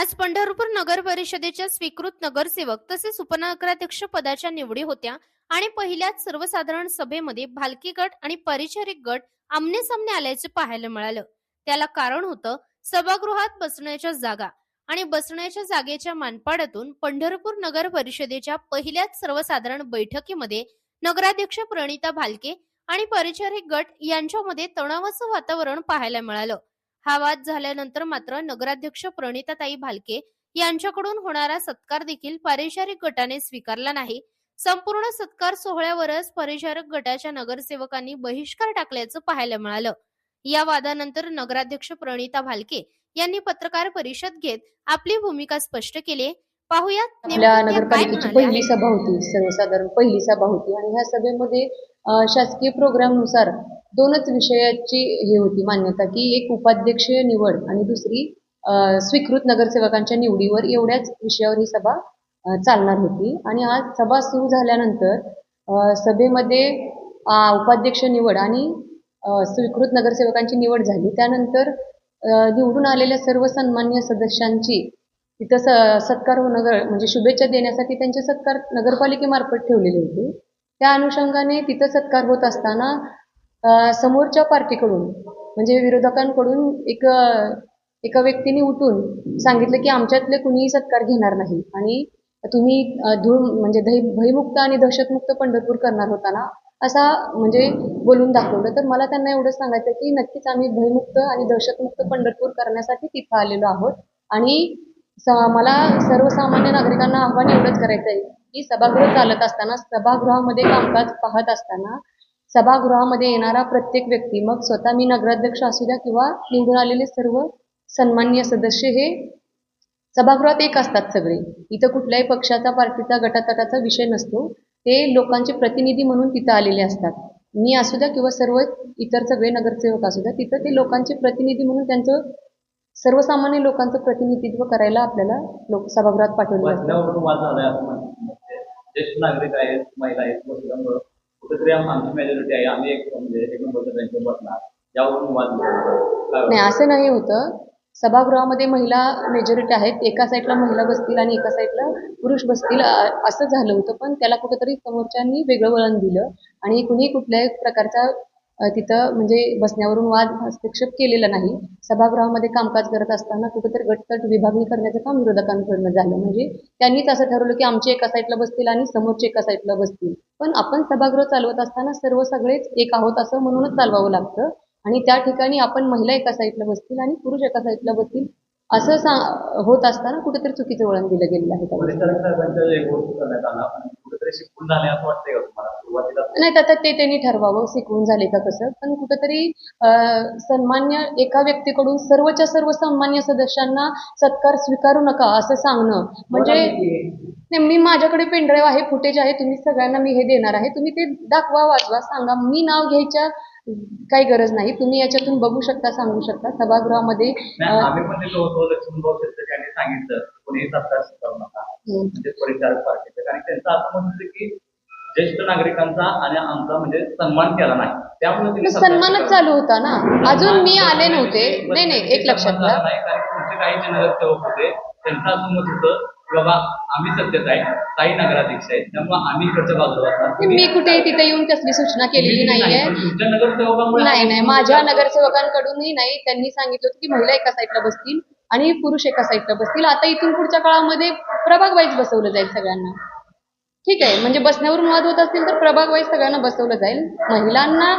आज पंढरपूर नगर परिषदेच्या स्वीकृत नगरसेवक तसेच उपनगराध्यक्ष पदाच्या निवडी होत्या आणि पहिल्याच सर्वसाधारण सभेमध्ये भालकी गट आणि परिचारिक गट आमने सामने आल्याचे पाहायला मिळालं. त्याला कारण होतं सभागृहात बसण्याच्या जागा आणि बसण्याच्या जागेच्या मानपाडातून पंढरपूर नगर परिषदेच्या पहिल्याच सर्वसाधारण बैठकीमध्ये नगराध्यक्ष प्रणिता भालके आणि परिचारिक गट यांच्यामध्ये तणावाचं वातावरण पाहायला मिळालं. हा वाद झाल्यानंतर मात्र नगराध्यक्ष प्रणिताताई भालके यांच्याकडून होणारा सत्कार देखील परिचारिक गटाने स्वीकारला नाही. संपूर्ण सत्कार सोहळ्यावरच परिचारक गटाच्या नगरसेवकांनी बहिष्कार टाकल्याचं पाहायला मिळालं. या वादानंतर नगराध्यक्ष प्रणिता भालके यांनी पत्रकार परिषद घेत आपली भूमिका स्पष्ट केली. पाहुयात नगरपालिकेची पहिली. सभा होती सर्वसाधारण पहिली सभा होती. आणि ह्या सभेमध्ये शासकीय प्रोग्रामनुसार दोनच विषयाची हे होती मान्यता की एक उपाध्यक्षीय निवड आणि दुसरी स्वीकृत नगरसेवकांच्या निवडीवर एवढ्याच विषयावर ही सभा चालणार होती. आणि आज सभा सुरू झाल्यानंतर सभेमध्ये उपाध्यक्ष निवड आणि स्वीकृत नगरसेवकांची निवड झाली. त्यानंतर निवडून आलेल्या सर्व सन्मान्य सदस्यांची तिथं स- सत्कार होणं म्हणजे शुभेच्छा देण्यासाठी त्यांचे सत्कार नगरपालिकेमार्फत ठेवलेले होते. त्या अनुषंगाने तिथं सत्कार होत असताना समोरच्या पार्टीकडून म्हणजे विरोधकांकडून एक एका व्यक्तीने उठून सांगितलं की आमच्यातले कुणीही सत्कार घेणार नाही. आणि तुम्ही धूळ म्हणजे दही भयमुक्त आणि दहशतमुक्त पंढरपूर करणार होता ना असा म्हणजे बोलून दाखवलं. तर मला त्यांना एवढं सांगायचं की नक्कीच आम्ही भयमुक्त आणि दहशतमुक्त पंढरपूर करण्यासाठी तिथं आलेलो आहोत. आणि मला सर्वसामान्य नागरिकांना आव्हान एवढंच करायचं आहे की सभागृह चालत असताना सभागृहामध्ये कामकाज पाहत असताना सभागृहामध्ये येणारा प्रत्येक व्यक्ती मग स्वतः मी नगराध्यक्ष असू द्या किंवा निवडून आलेले सर्व सन्माननीय सदस्य हे सभागृहात एक असतात सगळे. इथं कुठल्याही पक्षाचा पार्टीचा गटातटाचा विषय नसतो. ते लोकांचे प्रतिनिधी म्हणून तिथं आलेले असतात. मी असू द्या किंवा सर्व इतर सगळे नगरसेवक असू द्या तिथं ते लोकांचे प्रतिनिधी म्हणून त्यांचं सर्वसामान्य लोकांचं प्रतिनिधित्व करायला आपल्याला लोक सभागृहात पाठवलं ज्येष्ठ नागरिक आहेत महिला आहेत कुठेतरी आम- आमची मेजॉरिटी आहे. आम्ही एक म्हणजे एक बसणार. यावरून वाद नाही असं नाही होतं. सभागृहामध्ये महिला मेजॉरिटी आहेत. एका साईडला महिला बसतील आणि एका साईडला पुरुष बसतील असं झालं होतं. पण त्याला कुठंतरी समोरच्यांनी वेगळं वळण दिलं. आणि कुणी कुठल्याही प्रकारचा तिथं म्हणजे बसण्यावरून वाद हस्तक्षेप केलेला नाही. सभागृहामध्ये कामकाज करत असताना कुठेतरी गटतट विभागणी करण्याचं काम विरोधकांकडनं झालं. म्हणजे त्यांनीच असं ठरवलं की आमचे एका साईडला बसतील आणि समोरचे एका साईडला बसतील. पण आपण सभागृह चालवत असताना सर्व सगळेच एक आहोत असं म्हणूनच चालवावं लागतं. आणि त्या ठिकाणी आपण महिला एका साईडला बसतील आणि पुरुष एका साईडला बसतील असं होत असताना कुठेतरी चुकीचं वळण दिलं गेलेलं आहे. कुठेतरी शिकून झाले असं वाटतंय का तुम्हाला? सुरुवातीला नाही तर आता ते त्यांनी ठरवावं शिकवून झाले का कसं? पण कुठंतरी अं, सन्मान्य एका व्यक्तीकडून सर्वच्या सर्व सन्मान्य सदस्यांना सत्कार स्वीकारू नका असं सांगणं. म्हणजे नाही मी माझ्याकडे पेनड्राईव्ह आहे फुटेज आहे तुम्ही सगळ्यांना मी हे देणार आहे. तुम्ही ते दाखवा वाचवा सांगा. मी नाव घ्यायच्या काही गरज नाही. तुम्ही याच्यातून बघू शकता सांगू शकता. सभागृहामध्ये आम्ही पण होतो शेतकरी यांनी सांगितलं. कोणीही नका. म्हणजे परिचारक पार्टीचं. कारण त्यांचं असं म्हणत होतं की ज्येष्ठ नागरिकांचा आणि आमचा म्हणजे सन्मान केला नाही. त्यामुळे सन्मानच. चालू होता ना? अजून मी आले नव्हते. नाही नाही एक लक्षात घ्या काही होते. त्यांचं असं मत होतं बाबा आम्ही सत्तेत आहे. काही नगराध्यक्ष आहेत. त्यामुळे आम्ही इकडच्या बाजूला असणार. मी कुठे तिथे येऊन कसली सूचना केलेली नाहीये. पण तुमच्या नगरसेवकांमुळे नाही नाही. माझ्या नगरसेवकांकडूनही नाही. त्यांनी सांगितलं होतं की महिला एका साईडला बसतील आणि पुरुष एका साईडला बसतील. आता इथून पुढच्या काळामध्ये प्रभाग वाईज बसवलं जाईल सगळ्यांना. ठीक आहे. म्हणजे बसण्यावरून वाद होत असतील तर प्रभाग वाईज सगळ्यांना बसवलं जाईल. महिलांना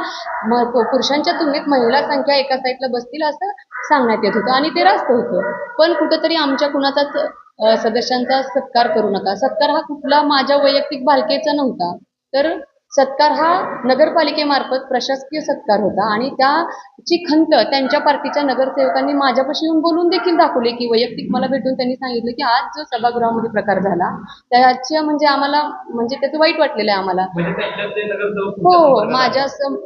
म- पुरुषांच्या तुलनेत महिला संख्या एका साईडला बसतील असं सांगण्यात येत होतं आणि ते रास्त होतं. पण कुठंतरी आमच्या कुणाचाच सदस्यांचा सत्कार करू नका. सत्कार हा कुठला माझ्या वैयक्तिक बालकेचा नव्हता तर सत्कार हा नगरपालिकेमार्फत प्रशासकीय सत्कार होता आणि त्याची खंत त्यांच्या पार्टीच्या नगरसेवकांनी माझ्यापाशी येऊन बोलून देखील दाखवले की वैयक्तिक मला भेटून त्यांनी सांगितलं की आज जो सभागृहामध्ये प्रकार झाला त्याच्या म्हणजे आम्हाला म्हणजे त्याचं वाईट वाटलेलं आहे आम्हाला. म्हणजे हो हो माझ्या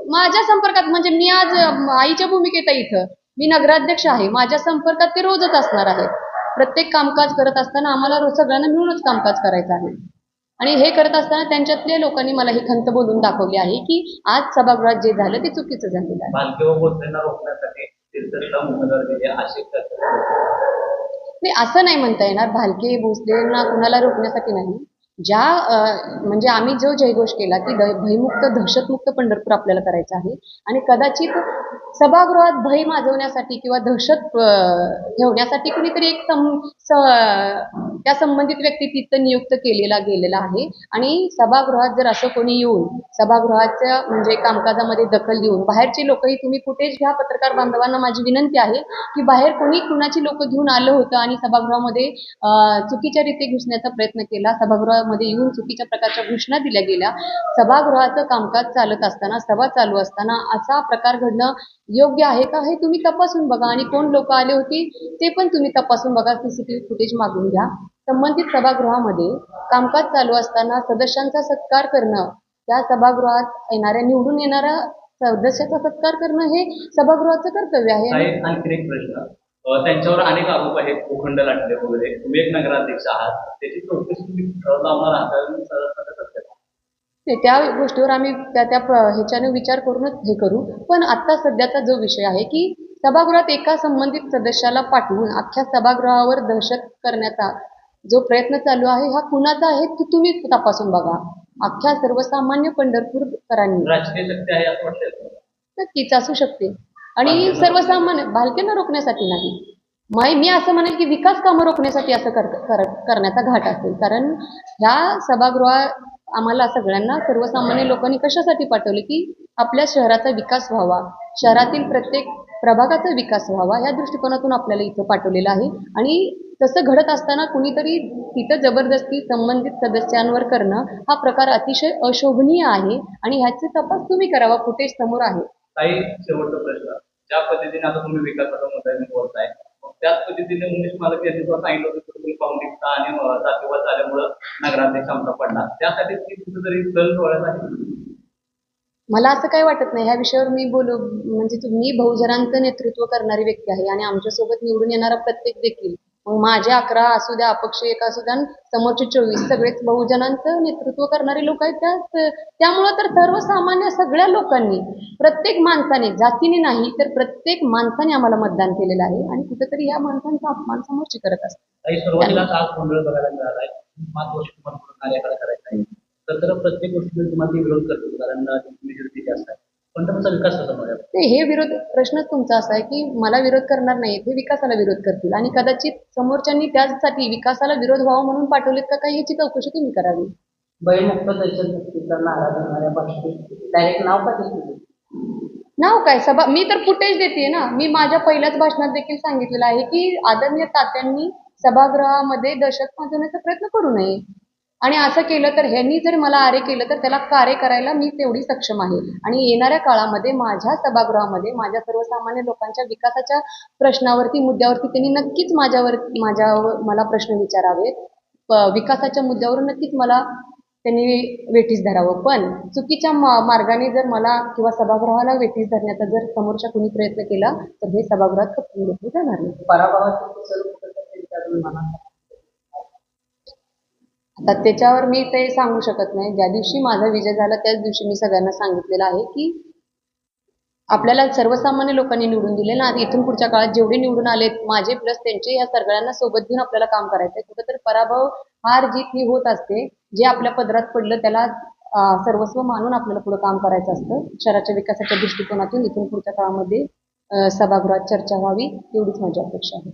माझ्या संपर्कात म्हणजे मी आज आईच्या भूमिकेत आहे इथं. मी नगराध्यक्ष आहे. माझ्या संपर्कात ते रोजच असणार आहे प्रत्येक कामकाज करत असताना आम्हाला रोज सगळ्यांना मिळूनच कामकाज करायचं आहे. आणि हे करत असताना त्यांच्यातल्या लोकांनी मला ही खंत बोलून दाखवली आहे की आज सभागृहात जे झालं ते चुकीचं झालेलं आहे. असं नाही म्हणता येणार. भालके भोसलेंना कुणाला रोखण्यासाठी नाही. ज्या म्हणजे आम्ही जो जयघोष केला की द- भयमुक्त दहशतमुक्त पंढरपूर आपल्याला करायचं आहे. आणि कदाचित सभागृहात भय माजवण्यासाठी किंवा दहशत ठेवण्यासाठी कुणीतरी एक सम स- त्या संबंधित व्यक्ती तिथं नियुक्त केलेला गेलेला आहे. आणि सभागृहात जर असं कोणी येऊन सभागृहाच्या म्हणजे कामकाजामध्ये दखल देऊन बाहेरची लोकही तुम्ही फुटेज घ्या पत्रकार बांधवांना माझी विनंती आहे की बाहेर कोणी कुणाची लोक घेऊन आलं होतं आणि सभागृहामध्ये चुकीच्या रीती घुसण्याचा प्रयत्न केला सभागृहामध्ये येऊन चुकीच्या प्रकारच्या घोषणा दिल्या गेल्या. सभागृहाचं कामकाज चालत असताना सभा चालू असताना असा प्रकार घडणं योग्य आहे का? हे तुम्ही तपासून बघा. आणि कोण लोक आले होते ते पण तुम्ही तपासून बघा. सीसीटीव्ही फुटेज मागून घ्या. संबंधित सभागृहामध्ये कामकाज चालू असताना सदस्यांचा सत्कार करणं त्या सभागृहात येणाऱ्या निवडून येणाऱ्या सदस्याचा सत्कार करणं हे सभागृहाचं कर्तव्य आहे. आणखी एक प्रश्न. त्यांच्यावर अनेक आरोप आहेत भूखंड लाटले वगैरे. तुम्ही एक नगराध्यक्ष आहात. त्याची चौकशी तुम्ही लावणार आहात त्या गोष्टीवर आम्ही त्या त्या ह्याच्याने विचार करूनच हे करू. पण आता सध्याचा जो विषय आहे की सभागृहात एका संबंधित सदस्याला पाठवून अख्ख्या सभागृहावर दहशत करण्याचा जो प्रयत्न चालू आहे हा कुणाचा आहे तो तुम्ही तपासून बघा. अख्ख्या सर्वसामान्य पंढरपूरकरांनी. राजकीय शक्ती आहे असं वाटतं नक्कीच असू शकते. आणि सर्वसामान्य भालक्यांना रोखण्यासाठी नाही. मै- मी असं म्हणेल की विकास कामं रोखण्यासाठी असं कर, कर- करण्याचा घाट असेल. कारण ह्या सभागृहात आम्हाला सगळ्यांना सर्वसामान्य लोकांनी कशासाठी पाठवले की आपल्या शहराचा विकास व्हावा शहरातील प्रत्येक प्रभागाचा विकास व्हावा या दृष्टिकोनातून आपल्याला इथं पाठवलेलं आहे. आणि तसं घडत असताना कुणीतरी तिथं जबरदस्ती संबंधित सदस्यांवर करणं हा प्रकार अतिशय अशोभनीय आहे. आणि ह्याचे तपास तुम्ही करावा फुटेज समोर आहे. काही शेवटचा प्रश्न. ज्या पद्धतीने आता तुम्ही विकासाचा मुद्दा बोलताय त्याच पद्धतीने उमेश मालक यांनी सुद्धा सांगितलं होतं की तुम्ही फाउंडिंगचा आणि जातीवाद झाल्यामुळं नगराध्यक्ष आमचा पडला. त्यासाठी ती कुठं दल डोळ्यात आहे. मला असं काही वाटत नाही. ह्या विषयावर मी बोलू म्हणजे तु- मी बहुजनांचं नेतृत्व करणारी व्यक्ती आहे आणि आमच्यासोबत निवडून येणारा प्रत्येक देखील मग माझे अकरा असू द्या अपक्ष एक असू द्या आणि समोरचे चोवीस सगळेच बहुजनांचं नेतृत्व करणारे लोक आहेत. त्या त्यामुळं तर सर्वसामान्य सगळ्या लोकांनी प्रत्येक माणसाने जातीने नाही तर प्रत्येक माणसाने आम्हाला मतदान केलेलं आहे. आणि कुठेतरी या माणसांचा अपमान समोरची करत असतात. सुरुवातीला आज गोंधळ बघायला मिळाला आहे. पाच वर्ष तुम्हाला कार्यकाळ करायचा आहे. तर प्रत्येक गोष्टीला तुम्हाला विरोध करतो कारण मेजॉरिटी जास्त आहे. पण तुमचा विकास होता मिळेल ते हे विरोध प्रश्नच तुमचा असा आहे की मला विरोध करणार नाहीत हे विकासाला विरोध करतील. आणि कदाचित समोरच्यांनी त्यासाठी विकासाला विरोध व्हावा म्हणून पाठवलेत का काही याची चौकशी तुम्ही करावी. डायरेक्ट नाव का दिसलं नाव काय? सभा मी तर फुटेज देते ना. मी माझ्या पहिल्याच भाषणात देखील सांगितलेलं आहे की आदरणीय तात्यांनी सभागृहामध्ये दहशत माजवण्याचा प्रयत्न करू नये. आणि असं केलं तर ह्यांनी जर मला आरे केलं तर त्याला कार्य करायला मी तेवढी सक्षम आहे. आणि येणाऱ्या काळामध्ये माझ्या सभागृहामध्ये माझ्या सर्वसामान्य लोकांच्या विकासाच्या प्रश्नावरती मुद्द्यावरती त्यांनी नक्कीच माझ्यावर माझ्यावर मला प्रश्न विचारावेत विकासाच्या मुद्द्यावर नक्कीच मला त्यांनी वेठीस धरावं. पण चुकीच्या मार्गाने जर मला किंवा सभागृहाला वेठीस धरण्याचा जर समोरच्या कुणी प्रयत्न केला तर हे सभागृहात खपवून जाणार नाही पराभवाची कुसळ कुठेतरी त्यांच्या मनात आता त्याच्यावर मी ते सांगू शकत नाही. ज्या दिवशी माझा विजय झाला त्याच दिवशी मी सगळ्यांना सांगितलेलं आहे की आपल्याला सर्वसामान्य लोकांनी निवडून दिले ना इथून पुढच्या काळात जेवढे निवडून आलेत माझे प्लस त्यांचे या सगळ्यांना सोबत घेऊन आपल्याला काम करायचं आहे कुठंतरी पराभव हार जीत ही होत असते. जे आपल्या पदरात पडलं त्याला सर्वस्व मानून आपल्याला पुढे काम करायचं असतं. शहराच्या विकासाच्या दृष्टिकोनातून इथून पुढच्या काळामध्ये सभागृहात चर्चा व्हावी एवढीच माझी अपेक्षा आहे.